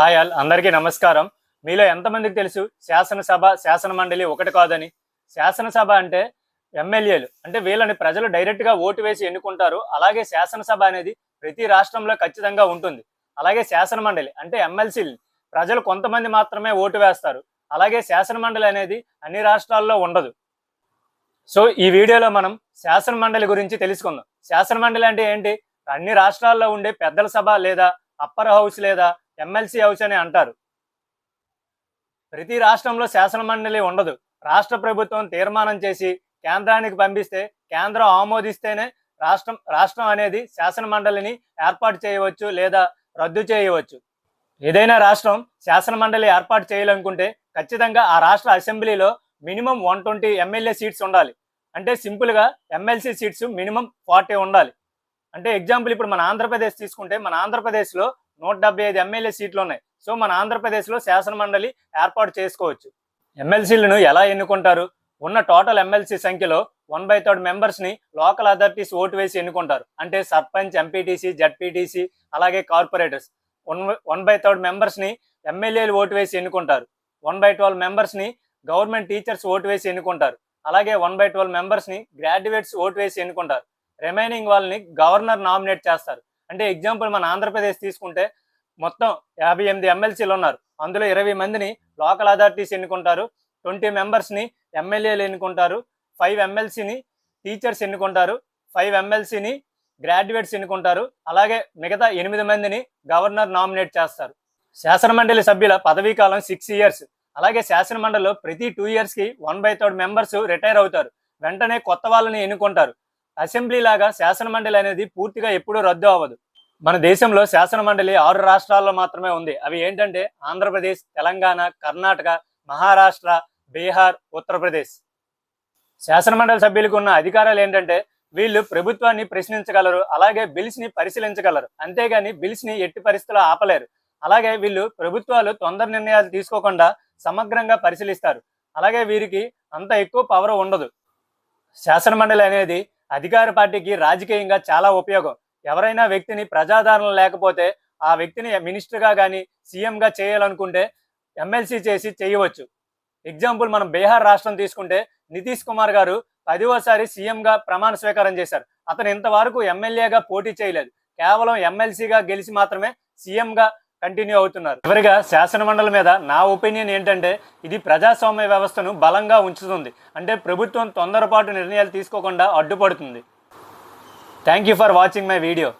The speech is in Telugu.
హాయ్ ఆల్ అందరికీ నమస్కారం. మీలో ఎంతమందికి తెలుసు? శాసనసభ శాసన మండలి ఒకటి కాదని. శాసనసభ అంటే ఎమ్మెల్యేలు అంటే వీళ్ళని ప్రజలు డైరెక్ట్గా ఓటు వేసి ఎన్నుకుంటారు. అలాగే శాసనసభ అనేది ప్రతి రాష్ట్రంలో ఖచ్చితంగా ఉంటుంది. అలాగే శాసన మండలి అంటే ఎమ్మెల్సీలు ప్రజలు కొంతమంది మాత్రమే ఓటు వేస్తారు. అలాగే శాసన మండలి అనేది అన్ని రాష్ట్రాల్లో ఉండదు. సో ఈ వీడియోలో మనం శాసన మండలి గురించి తెలుసుకుందాం. శాసన మండలి అంటే ఏంటి? అన్ని రాష్ట్రాల్లో ఉండే పెద్దల సభ లేదా అప్పర్ హౌస్ లేదా ఎమ్మెల్సీ హౌస్ అని అంటారు. ప్రతి రాష్ట్రంలో శాసన మండలి ఉండదు. రాష్ట్ర ప్రభుత్వం తీర్మానం చేసి కేంద్రానికి పంపిస్తే కేంద్రం ఆమోదిస్తేనే రాష్ట్రం రాష్ట్రం అనేది శాసన మండలిని ఏర్పాటు చేయవచ్చు లేదా రద్దు చేయవచ్చు. ఏదైనా రాష్ట్రం శాసన మండలి ఏర్పాటు చేయాలనుకుంటే ఖచ్చితంగా ఆ రాష్ట్ర అసెంబ్లీలో minimum one twenty MLA seats ఉండాలి. అంటే సింపుల్గా ఎమ్మెల్సీ సీట్స్ మినిమం ఫార్టీ ఉండాలి. అంటే ఎగ్జాంపుల్ ఇప్పుడు మన ఆంధ్రప్రదేశ్ తీసుకుంటే మన ఆంధ్రప్రదేశ్లో నూట డెబ్బై ఐదు ఎమ్మెల్యే సీట్లు ఉన్నాయి. సో మన ఆంధ్రప్రదేశ్లో శాసన మండలి ఏర్పాటు చేసుకోవచ్చు. ఎమ్మెల్సీలను ఎలా ఎన్నుకుంటారు? ఉన్న టోటల్ ఎమ్మెల్సీ సంఖ్యలో వన్ బై థర్డ్ మెంబర్స్ని లోకల్ అథారిటీస్ ఓటు వేసి ఎన్నుకుంటారు. అంటే సర్పంచ్ ఎంపీటీసీ జడ్పీటీసీ అలాగే corporators. One one by third మెంబర్స్ని ఎమ్మెల్యేలు ఓటు వేసి ఎన్నుకుంటారు. వన్ బై ట్వెల్వ్ మెంబర్స్ని గవర్నమెంట్ టీచర్స్ ఓటు వేసి ఎన్నుకుంటారు. అలాగే వన్ బై ట్వెల్వ్ మెంబర్స్ని గ్రాడ్యుయేట్స్ ఓటు వేసి ఎన్నుకుంటారు. రిమైనింగ్ వాళ్ళని గవర్నర్ నామినేట్ చేస్తారు. అంటే ఎగ్జాంపుల్ మన ఆంధ్రప్రదేశ్ తీసుకుంటే మొత్తం యాభై ఎనిమిది ఎమ్మెల్సీలు ఉన్నారు. అందులో ఇరవై మందిని లోకల్ అథారిటీస్ ఎన్నుకుంటారు. ట్వంటీ మెంబర్స్ని ఎమ్మెల్యేలు ఎన్నుకుంటారు. ఫైవ్ ఎమ్మెల్సీని టీచర్స్ ఎన్నుకుంటారు. ఫైవ్ ఎమ్మెల్సీని గ్రాడ్యుయేట్స్ ఎన్నుకుంటారు. అలాగే మిగతా ఎనిమిది మందిని గవర్నర్ నామినేట్ చేస్తారు. శాసనమండలి సభ్యుల పదవీ కాలం సిక్స్ ఇయర్స్ అలాగే శాసనమండలిలో ప్రతి టూ ఇయర్స్కి one by third members retire అవుతారు. వెంటనే కొత్త వాళ్ళని ఎన్నుకుంటారు. అసెంబ్లీ లాగా శాసనమండలి అనేది పూర్తిగా ఎప్పుడూ రద్దు అవ్వదు. మన దేశంలో శాసనమండలి ఆరు రాష్ట్రాల్లో మాత్రమే ఉంది. అవి ఏంటంటే ఆంధ్రప్రదేశ్ తెలంగాణ కర్ణాటక మహారాష్ట్ర బీహార్ ఉత్తరప్రదేశ్. శాసనమండలి సభ్యులకు ఉన్న అధికారాలు ఏంటంటే వీళ్ళు ప్రభుత్వాన్ని ప్రశ్నించగలరు అలాగే బిల్స్ని పరిశీలించగలరు. అంతేగాని బిల్స్ని ఎట్టి పరిస్థితుల్లో ఆపలేరు. అలాగే వీళ్ళు ప్రభుత్వాలు తొందర నిర్ణయాలు తీసుకోకుండా సమగ్రంగా పరిశీలిస్తారు. అలాగే వీరికి అంత ఎక్కువ పవర్ ఉండదు. శాసనమండలి అనేది అధికార పార్టీకి రాజకీయంగా చాలా ఉపయోగం. ఎవరైనా వ్యక్తిని ప్రజాదరణ లేకపోతే ఆ వ్యక్తిని మినిస్టర్గా కానీ సీఎంగా చేయాలనుకుంటే ఎమ్మెల్సీ చేసి చేయవచ్చు. ఎగ్జాంపుల్ మనం బీహార్ రాష్ట్రం తీసుకుంటే నితీష్ కుమార్ గారు పదివోసారి సీఎంగా ప్రమాణ స్వీకారం చేశారు. అతను ఇంతవరకు ఎమ్మెల్యేగా పోటీ చేయలేదు. కేవలం ఎమ్మెల్సీగా గెలిచి మాత్రమే సీఎంగా కంటిన్యూ అవుతున్నారు. చివరిగా శాసనమండలి మీద నా ఒపీనియన్ ఏంటంటే ఇది ప్రజాస్వామ్య వ్యవస్థను బలంగా ఉంచుతుంది. అంటే ప్రభుత్వం తొందరపాటు నిర్ణయాలు తీసుకోకుండా అడ్డుపడుతుంది. Thank you for watching my video